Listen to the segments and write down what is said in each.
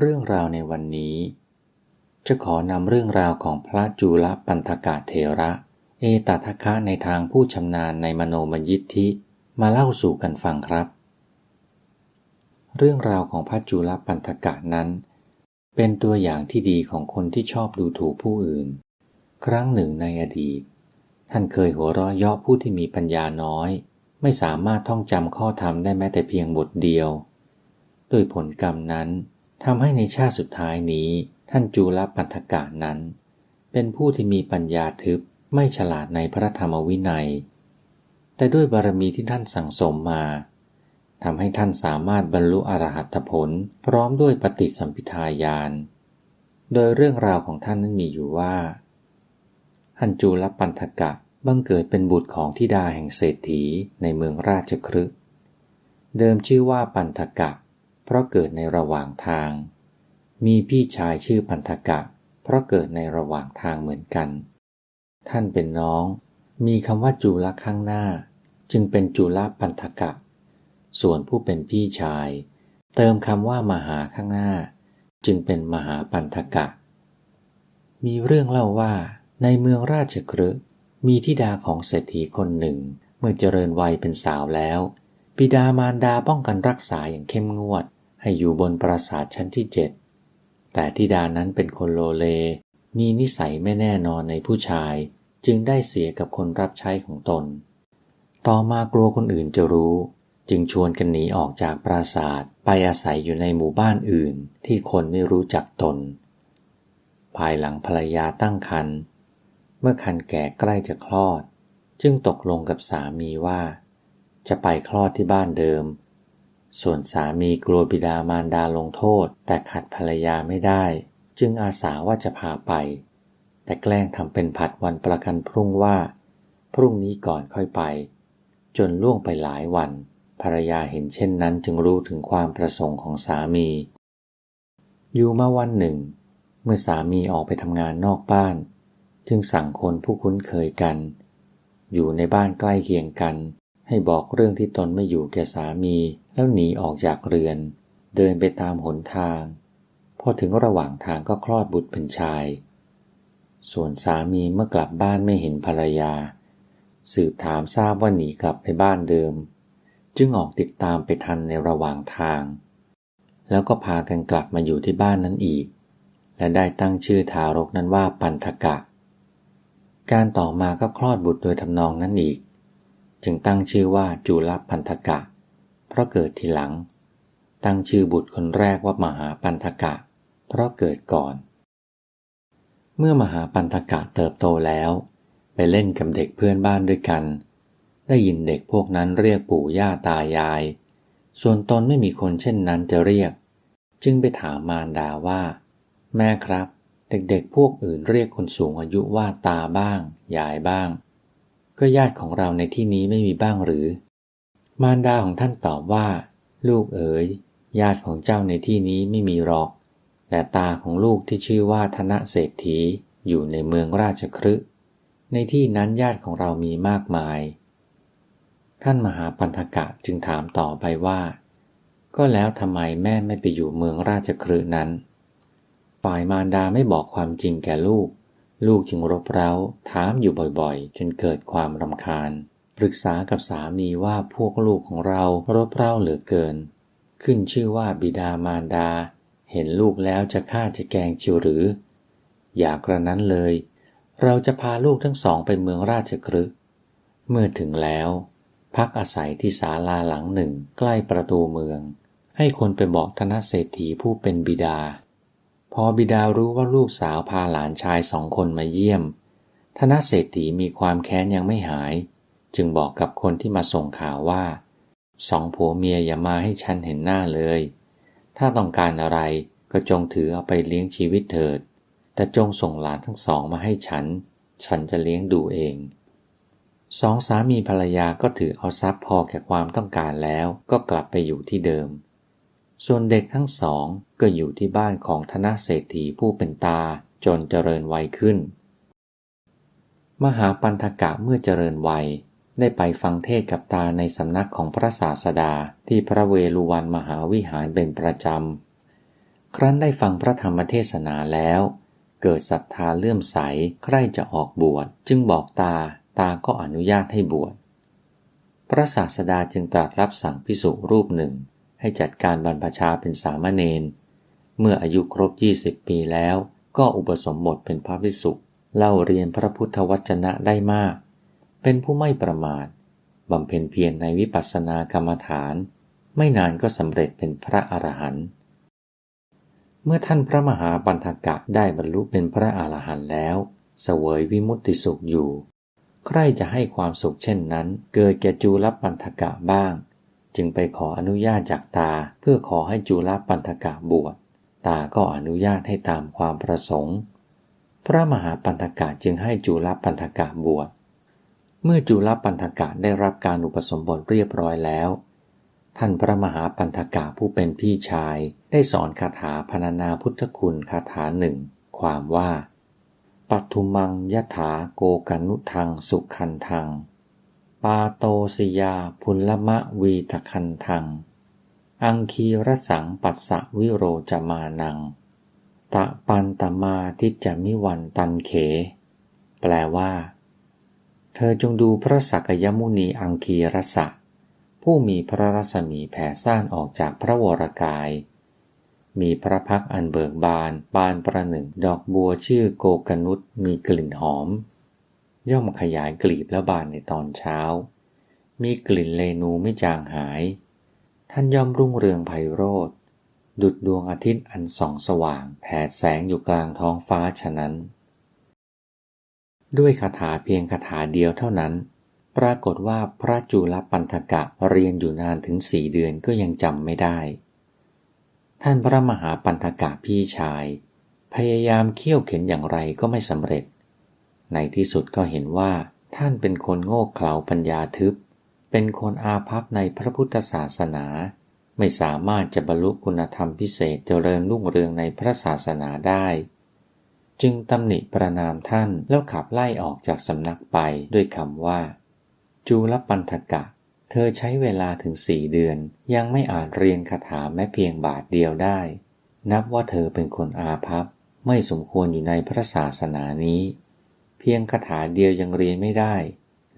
เรื่องราวในวันนี้ จะขอนำเรื่องราวของพระจุลปันธกาเถระ เอตทัคคะในทางผู้ชำนาญในมโนมยิทธิมาเล่าสู่กันฟังครับ เรื่องราวของพระจุลปันธกะนั้น เป็นตัวอย่างที่ดีของคนที่ชอบดูถูกผู้อื่น ครั้งหนึ่งในอดีต ท่านเคยหัวเราะเยาะผู้ที่มีปัญญาน้อย ไม่สามารถท่องจำข้อธรรมได้แม้แต่เพียงบทเดียว ด้วยผลกรรมนั้น ทำให้ในชาติสุดท้ายนี้ ท่านจูลปัทกานั้น เป็นผู้ที่มีปัญญาทึบไม่ฉลาดในพระธรรมวินัย แต่ด้วยบารมีที่ท่านสั่งสมมาทำให้ท่านสามารถบรรลุอรหัตผลพร้อมด้วยปฏิสัมพิทายานโดยเรื่องราวของท่านนั้นมีอยู่ว่าฮันจูลปันธกะบังเกิดเป็นบุตรของทิดาแห่งเศรษฐีในเมืองราชครึเดิมชื่อว่าปันธกะ เพราะเกิดในระหว่างทาง มีพี่ชายชื่อพันธกะ เพราะเกิดในระหว่างทางเหมือนกัน ท่านเป็นน้อง มีคำว่าจุลข้างหน้า จึงเป็นจุลปันธกะ ส่วนผู้เป็นพี่ชาย เติมคำว่ามหาข้างหน้า จึงเป็นมหาปันธกะ มีเรื่องเล่าว่า ในเมืองราชกฤห์มีทิดาของเศรษฐีคนหนึ่งเมื่อเจริญวัยเป็นสาวแล้ว ปิดามารดาป้องกันรักษาอย่างเข้มงวด ให้อยู่บนปราสาทชั้นที่เจ็ดแต่ทิดานั้นเป็นคนโลเล มีนิสัยไม่แน่นอนในผู้ชาย จึงได้เสียกับคนรับใช้ของตน ต่อมากลัวคนอื่นจะรู้ จึงชวนกันหนีออกจากปราสาทไปอาศัยอยู่ในหมู่บ้านอื่นที่คนไม่รู้จักตน ภายหลังภรรยาตั้งครรภ์เมื่อคันแก่ใกล้จะคลอด จึงตกลงกับสามีว่า จะไปคลอดที่บ้านเดิม ส่วนสามีกลัวบิดามารดาลงโทษ แต่ขัดภรรยาไม่ได้ จึงอาสาว่าจะพาไป แต่แกล้งทำเป็นผัดวันประกันพรุ่งว่า พรุ่งนี้ก่อนค่อยไป จนล่วงไปหลายวัน ภรรยาเห็นเช่นนั้นจึงรู้ถึงความประสงค์ของสามี อยู่มาวันหนึ่ง เมื่อสามีออกไปทำงานนอกบ้าน จึงสั่งคนผู้คุ้นเคยกัน อยู่ในบ้านใกล้เคียงกัน ให้บอกเรื่องที่ตนไม่อยู่แก่สามี แล้วหนีออกจากเรือน เดินไปตามหนทาง พอถึงระหว่างทางก็คลอดบุตรเป็นชาย ส่วนสามีเมื่อกลับบ้านไม่เห็นภรรยา สืบถามทราบว่าหนีกลับไปบ้านเดิม จึงออกติดตามไปทันในระหว่างทาง แล้วก็พากันกลับมาอยู่ที่บ้านนั้นอีก และได้ตั้งชื่อทารกนั้นว่าปันทกะ การต่อมาก็คลอดบุตรโดยทำนองนั้นอีก จึงตั้งชื่อว่าจุลปันทกะ ราะเกิดทีหลัง ตั้งชื่อบุตรคนแรกว่ามหาปันธกะ เพราะเกิดก่อน เมื่อมหาปันธกะเติบโตแล้ว ไปเล่นกับเด็กเพื่อนบ้านด้วยกัน ได้ยินเด็กพวกนั้นเรียกปู่ย่าตายาย ส่วนตนไม่มีคนเช่นนั้นจะเรียก จึงไปถามมารดาว่า แม่ครับ เด็กๆพวกอื่นเรียกคนสูงอายุว่าตาบ้าง ยายบ้าง ก็ญาติของเราในที่นี้ไม่มีบ้างหรือ มารดาของท่านตอบว่า ลูกเอ๋ย ญาติของเจ้าในที่นี้ไม่มีหรอก แต่ตาของลูกที่ชื่อว่าธนเศรษฐีอยู่ในเมืองราชครึในที่นั้นญาติของเรามีมากมาย ท่านมหาปันธกะจึงถามต่อไปว่า ก็แล้วทำไมแม่ไม่ไปอยู่เมืองราชครึนั้น ฝ่ายมารดาไม่บอกความจริงแก่ลูก ลูกจึงรบเร้าถามอยู่บ่อยๆ จนเกิดความรำคาญ ปรึกษากับสามีว่าพวกลูกของเรารบเร้าเหลือเกิน ขึ้นชื่อว่าบิดามารดา เห็นลูกแล้วจะฆ่าจะแกงชิวหรือ อย่ากระนั้นเลย เราจะพาลูกทั้งสองไปเมืองราชกฤห์เมื่อถึงแล้ว พักอาศัยที่ศาลาหลังหนึ่งใกล้ประตูเมือง ให้คนไปบอกธนเศรษฐีผู้เป็นบิดา พอบิดารู้ว่าลูกสาวพาหลานชายสองคนมาเยี่ยม ธนเศรษฐีมีความแค้นยังไม่หาย จึงบอกกับคนที่มาส่งข่าวว่า สองผัวเมียอย่ามาให้ฉันเห็นหน้าเลย ถ้าต้องการอะไรก็จงถือเอาไปเลี้ยงชีวิตเถิด แต่จงส่งหลานทั้งสองมาให้ฉัน ฉันจะเลี้ยงดูเอง สองสามีภรรยาก็ถือเอาทรัพย์พอแก่ความต้องการแล้วก็กลับไปอยู่ที่เดิม ส่วนเด็กทั้งสองก็อยู่ที่บ้านของธนเศรษฐีผู้เป็นตาจนเจริญวัยขึ้น มหาปันธกะเมื่อเจริญวัย ได้ไปฟังเทศกับตาในสำนักของพระศาสดาที่พระเวฬุวันมหาวิหารเป็นประจำ ครั้นได้ฟังพระธรรมเทศนาแล้ว เกิดศรัทธาเลื่อมใสใคร่จะออกบวช จึงบอกตา ตาก็อนุญาตให้บวช พระศาสดาจึงตรัสรับสั่งพิสุรูปหนึ่ง ให้จัดการบรรพชาเป็นสามเณร เมื่ออายุครบ 20 ปีแล้ว ก็อุปสมบทเป็นพระพิสุเล่าเรียนพระพุทธวจนะได้มาก เป็นผู้ไม่ประมาทบำเพ็ญเพียรในวิปัสสนากรรมฐาน ไม่นานก็สำเร็จเป็นพระอรหันต์เมื่อท่านพระมหาปันธกะได้บรรลุเป็นพระอรหันต์แล้วเสวยวิมุตติสุขอยู่ ใครจะให้ความสุขเช่นนั้น เกิดแก่จูลปันธกะบ้าง จึงไปขออนุญาตจากตาเพื่อขอให้จูลปันธกะบวช ตาก็อนุญาตให้ตามความประสงค์ พระมหาปันธกะจึงให้จูลปันธกะบวช เมื่อจุลปันธกะได้รับการอุปสมบทเรียบร้อยแล้ว ท่านพระมหาปันธกะผู้เป็นพี่ชายได้สอนคาถาพรรณนาพุทธคุณคาถาหนึ่ง ความว่า ปัทุมังยถาโกกนุทังสุขันทัง ปาโตสยาพุลมะวีตคันทัง อังคีรสังปัสสะวิโรจมานัง ตะปันตมาทิจมิวันตันเข แปลว่า เธอจงดูพระสักยมุนีอังคีรสะ ผู้มีพระรัศมีแผ่ซ่านออกจากพระวรกาย มีพระพักอันเบิกบานบานประหนึ่งดอกบัวชื่อโกกนุษมีกลิ่นหอม ย่อมขยายกลีบและบานในตอนเช้า มีกลิ่นเลนูไม่จางหาย ท่านย่อมรุ่งเรืองไพโรธดุดดวงอาทิตย์อันส่องสว่างแผดแสงอยู่กลางท้องฟ้าฉะนั้น ด้วยคาถาเพียงคาถาเดียวเท่านั้น ปรากฏว่าพระจุลปันธกะเรียนอยู่นานถึงสี่เดือนก็ยังจำไม่ได้ ท่านพระมหาปันธกะพี่ชาย พยายามเคี่ยวเข็นอย่างไรก็ไม่สำเร็จ ในที่สุดก็เห็นว่า ท่านเป็นคนโง่เขลาปัญญาทึบ เป็นคนอาภัพในพระพุทธศาสนา ไม่สามารถจะบรรลุคุณธรรมพิเศษเจริญรุ่งเรืองในพระศาสนาได้ จึงตำหนิประนามท่านแล้วขับไล่ออกจากสำนักไปด้วยคำว่า จูลปันธกะ เธอใช้เวลาถึงสี่เดือน ยังไม่อาจเรียนคาถาแม้เพียงบาทเดียวได้ นับว่าเธอเป็นคนอาภัพ ไม่สมควรอยู่ในพระศาสนานี้ เพียงคาถาเดียวยังเรียนไม่ได้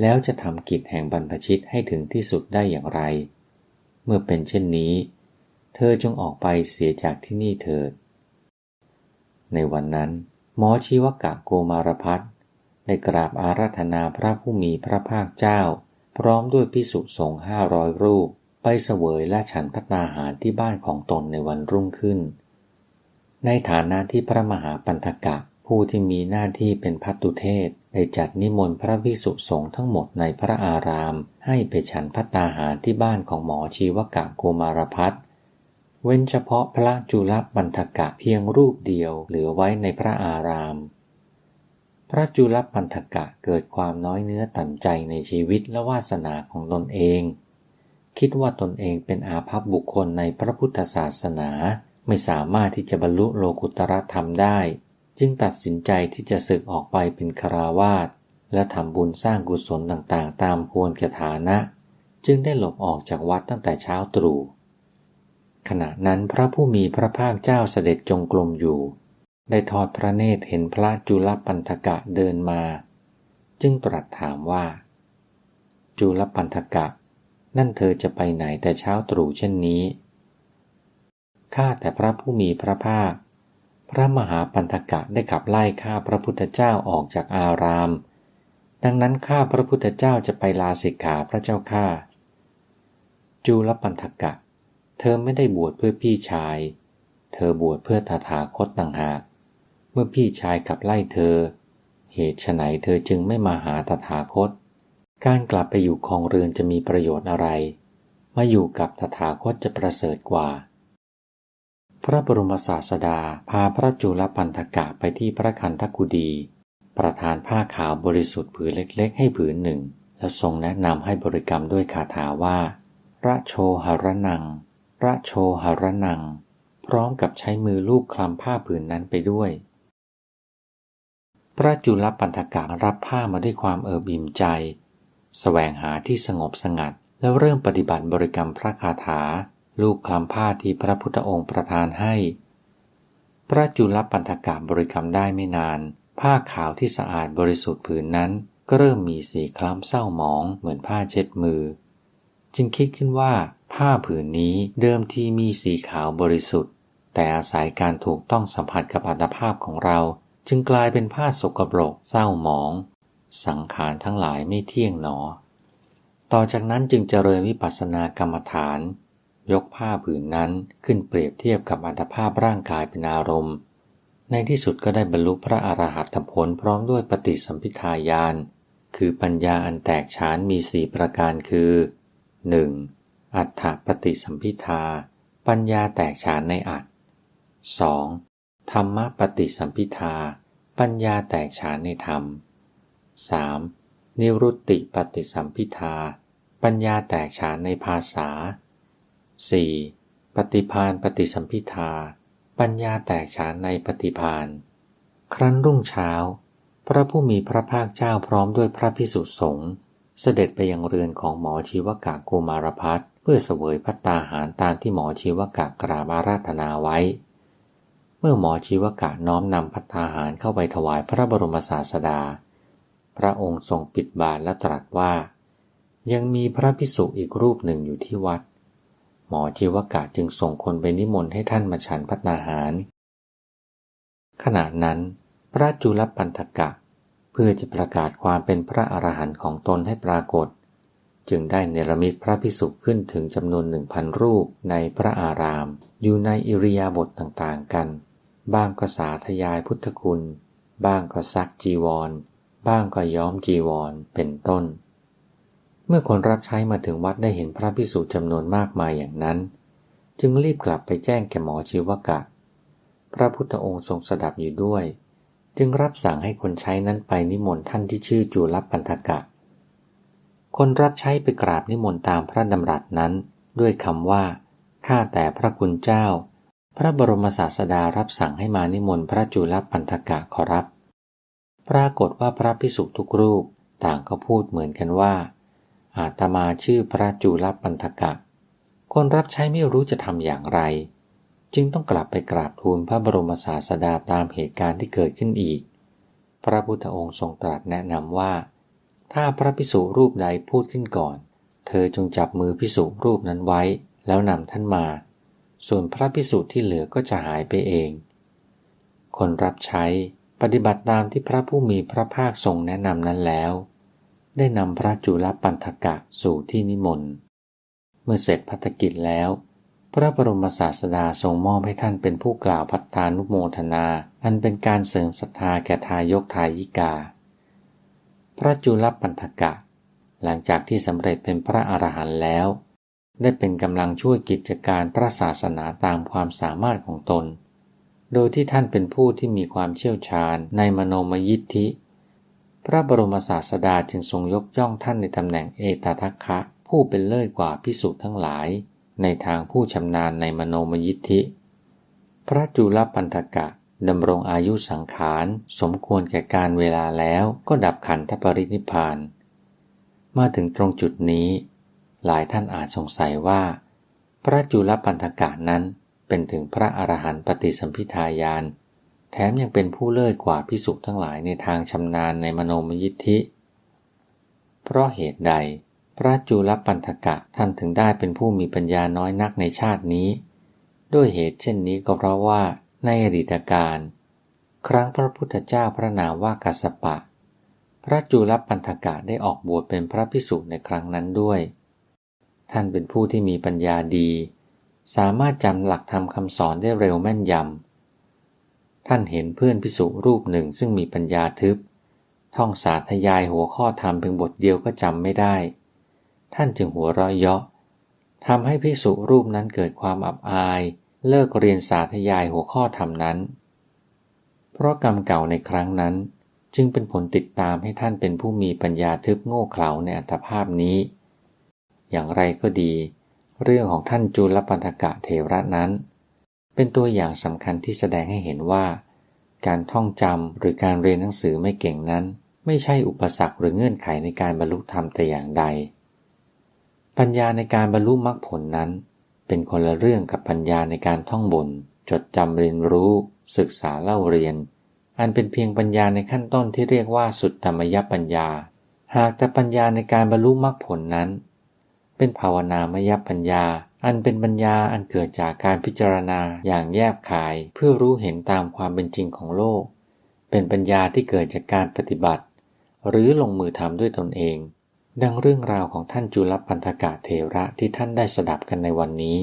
แล้วจะทำกิจแห่งบรรพชิตให้ถึงที่สุดได้อย่างไร เมื่อเป็นเช่นนี้ เธอจงออกไปเสียจากที่นี่เถิด ในวันนั้น หมอชีวกะโกมารพัฒได้กราบอาราธนาพระผู้มีพระภาคเจ้า พร้อมด้วยพิสุสงฆ์ห้าร้อยรูป ไปเสวยและฉันพัตนาหารที่บ้านของตนในวันรุ่งขึ้น ในฐานะที่พระมหาปันธกะผู้ที่มีหน้าที่เป็นพัตุเทศได้จัดนิมนต์พระภิกษุสงฆ์ทั้งหมดในพระอาราม ให้ไปฉันพัตาหารที่บ้านของหมอชีวกะโกมารพัฒ เว้นเฉพาะพระจุลบันทกะเพียงรูปเดียวเหลือไว้ในพระอาราม พระจุลบันทกะเกิดความน้อยเนื้อต่ำใจในชีวิตและวาสนาของตนเอง คิดว่าตนเองเป็นอาภัพบุคคลในพระพุทธศาสนา ไม่สามารถที่จะบรรลุโลกุตรธรรมได้ จึงตัดสินใจที่จะศึกออกไปเป็นคราวาสและทำบุญสร้างกุศลต่างๆ ตามควรแก่ฐานะ จึงได้หลบออกจากวัดตั้งแต่เช้าตรู่ ขณะนั้นพระผู้มีพระภาคเจ้าเสด็จจงกรมอยู่ ได้ทอดพระเนตรเห็นพระจุลปันธกะเดินมา จึงตรัสถามว่า จุลปันธกะ นั่นเธอจะไปไหนแต่เช้าตรู่เช่นนี้ข้าแต่พระผู้มีพระภาค พระมหาปันธกะได้ขับไล่ข้าพระพุทธเจ้าออกจากอาราม ดังนั้นข้าพระพุทธเจ้าจะไปลาสิกขาพระเจ้าข้าจุลปันธกะ เธอไม่ได้บวชเพื่อพี่ชาย เธอบวชเพื่อตถาคตต่างหาก เมื่อพี่ชายขับไล่เธอ เหตุไฉนเธอจึงไม่มาหาตถาคต การกลับไปอยู่คลองเรือนจะมีประโยชน์อะไร มาอยู่กับตถาคตจะประเสริฐกว่า พระบรมศาสดาพาพระจุลปันธกะไปที่พระคันธกุดี ประทานผ้าขาวบริสุทธิ์ผืนเล็กๆ ให้ผืนหนึ่ง แล้วทรงแนะนำให้บริกรรมด้วยคาถาว่าระโชหรนัง พระโชหรนัง พร้อมกับใช้มือลูบคลำผ้าผืนนั้นไปด้วย พระจุลปันธกะรับผ้ามาด้วยความเอิบอิ่มใจสแสวงหาที่สงบสงัด แล้วเริ่มปฏิบัติบริกรรมพระคาถา ลูกคลำผ้าที่พระพุทธองค์ประทานให้ พระจุลปันธกะบริกรรมได้ไม่นาน ผ้าขาวที่สะอาดบริสุทธิ์ผืนนั้น ก็เริ่มมีสีคล้ำเศร้าหมองเหมือนผ้าเช็ดมือ จึงคิดขึ้นว่า ผ้าผืนนี้เดิมทีมีสีขาวบริสุทธิ์ แต่อาศัยการถูกต้องสัมผัสกับอัตภาพของเรา จึงกลายเป็นผ้าสกปรกเศร้าหมอง สังขารทั้งหลายไม่เที่ยงหนอ ต่อจากนั้นจึงเจริญวิปัสสนากรรมฐาน ยกผ้าผืนนั้นขึ้นเปรียบเทียบกับอัตภาพร่างกายเป็นอารมณ์ ในที่สุดก็ได้บรรลุพระอรหัตผลพร้อมด้วยปฏิสัมพิทาญาณคือปัญญาอันแตกฉานมีสี่ประการคือ 1. อัฏฐปฏิสัมพิทา ปัญญาแตกฉานในอัต 2. ธรรมปฏิสัมพิทา ปัญญาแตกฉานในธรรม 3. นิรุตติปฏิสัมพิทา ปัญญาแตกฉานในภาษา 4. ปฏิพานปฏิสัมพิทา ปัญญาแตกฉานในปฏิพาน ครั้นรุ่งเช้า พระผู้มีพระภาคเจ้าพร้อมด้วยพระพิสุสงฆ์เสด็จไปยังเรือนของหมอชีวกะกุมารพัฒเพื่อเสวยพัตตาหารตามที่หมอชีวกะกราบอาราธนาไว้ เมื่อหมอชีวกะน้อมนำพัตตาหารเข้าไปถวายพระบรมศาสดา พระองค์ทรงปิดบาทและตรัสว่า ยังมีพระพิสุอีกรูปหนึ่งอยู่ที่วัด หมอชีวกะจึงส่งคนไปนิมนต์ให้ท่านมาฉันพัตนาหาร ขณะนั้น พระจุลปันธกะ เพื่อจะประกาศความเป็นพระอรหันต์ของตนให้ปรากฏ จึงได้เนรมิตพระพิสุขึ้นถึงจำนวนหนึ่งพันรูปในพระอาราม อยู่ในอิริยาบถต่างๆกัน บ้างก็สาธยายพุทธคุณ บ้างก็ซักจีวร บ้างก็ย้อมจีวรเป็นต้น เมื่อคนรับใช้มาถึงวัดได้เห็นพระพิสุจำนวนมากมายอย่างนั้น จึงรีบกลับไปแจ้งแก่หมอชีวกะ พระพุทธองค์ทรงสดับอยู่ด้วย จึงรับสั่งให้คนใช้นั้นไปนิมนต์ท่านที่ชื่อจูลปันธกะ คนรับใช้ไปกราบนิมนต์ตามพระดำรัสนั้น ด้วยคำว่า ข้าแต่พระคุณเจ้า พระบรมศาสดารับสั่งให้มานิมนต์พระจุลปันธกะขอรับ ปรากฏว่าพระพิสุทุกรูปต่างก็พูดเหมือนกันว่า อาตมาชื่อพระจุลปันธกะ คนรับใช้ไม่รู้จะทำอย่างไร จึงต้องกลับไปกราบทูลพระบรมศาสดาตามเหตุการณ์ที่เกิดขึ้นอีก พระพุทธองค์ทรงตรัสแนะนำว่า ถ้าพระพิสุรูปใดพูดขึ้นก่อน เธอจงจับมือพิสุรูปนั้นไว้ แล้วนำท่านมา ส่วนพระพิสุที่เหลือก็จะหายไปเอง คนรับใช้ปฏิบัติตามที่พระผู้มีพระภาคทรงแนะนำนั้นแล้ว ได้นำพระจุลปันธกะสู่ที่นิมนต์ เมื่อเสร็จพัฒกิจแล้ว พระบรมศาสดาทรงมอบให้ท่านเป็นผู้กล่าวพัฒานุโมทนา อันเป็นการเสริมศรัทธาแก่ทายกทายิกา พระจุลปันธกะ หลังจากที่สำเร็จเป็นพระอรหันต์แล้ว ได้เป็นกำลังช่วยกิจการพระศาสนาตามความสามารถของตน โดยที่ท่านเป็นผู้ที่มีความเชี่ยวชาญในมโนมยิทธิ พระบรมศาสดาจึงทรงยกย่องท่านในตำแหน่งเอตทัคคะ ผู้เป็นเลิศกว่าพิสุทั้งหลาย ในทางผู้ชำนาญในมโนมยิทธิ พระจุลปันธกะ ดำรงอายุสังขาร สมควรแก่การเวลาแล้วก็ดับขันธปรินิพานมาถึงตรงจุดนี้ หลายท่านอาจสงสัยว่า พระจุลปันธกะนั้นเป็นถึงพระอรหันตปฏิสัมพิทายาน แถมยังเป็นผู้เลิศกว่าพิสุทั้งหลายในทางชำนาญในมโนมยิทธิ เพราะเหตุใด พระจุลปันธกะท่านถึงได้เป็นผู้มีปัญญาน้อยนักในชาตินี้ ด้วยเหตุเช่นนี้ก็เพราะว่า ในอดีตการ ครั้งพระพุทธเจ้าพระนามว่ากัสปะ พระจุลปันธกะได้ออกบวชเป็นพระพิสุในครั้งนั้นด้วย ท่านเป็นผู้ที่มีปัญญาดี สามารถจำหลักธรรมคำสอนได้เร็วแม่นยำ ท่านเห็นเพื่อนพิสุรูปหนึ่งซึ่งมีปัญญาทึบ ท่องสาธยายหัวข้อธรรมเพียงบทเดียวก็จำไม่ได้ ท่านจึงหัวเราะเยาะทำให้พิสุรูปนั้นเกิดความอับอายเเลิกเรียนสาธยายหัวข้อธรรมนั้น เพราะกรรมเก่าในครั้งนั้นจึงเป็นผลติดตามให้ท่านเป็นผู้มีปัญญาทึบโง่เขลาในอัตภาพนี้ อย่างไรก็ดี เรื่องของท่านจุลปันธกะเทระนั้น เป็นตัวอย่างสำคัญที่แสดงให้เห็นว่า การท่องจำหรือการเรียนหนังสือไม่เก่งนั้น ไม่ใช่อุปสรรคหรือเงื่อนไขในการบรรลุธรรมแต่อย่างใด ปัญญาในการบรรลุมรรคผลนั้น เป็นคนละเรื่องกับปัญญาในการท่องบน จดจำเรียนรู้ ศึกษาเล่าเรียน อันเป็นเพียงปัญญาในขั้นต้นที่เรียกว่าสุดธรรมยปัญญา หากแต่ปัญญาในการบรรลุมรรคผลนั้น เป็นภาวนามยปัญญา อันเป็นปัญญาอันเกิดจากการพิจารณาอย่างแยบคาย เพื่อรู้เห็นตามความเป็นจริงของโลก เป็นปัญญาที่เกิดจากการปฏิบัติ หรือลงมือทำด้วยตนเอง ดังเรื่องราวของท่านจุลปันธกะเทระที่ท่านได้สดับกันในวันนี้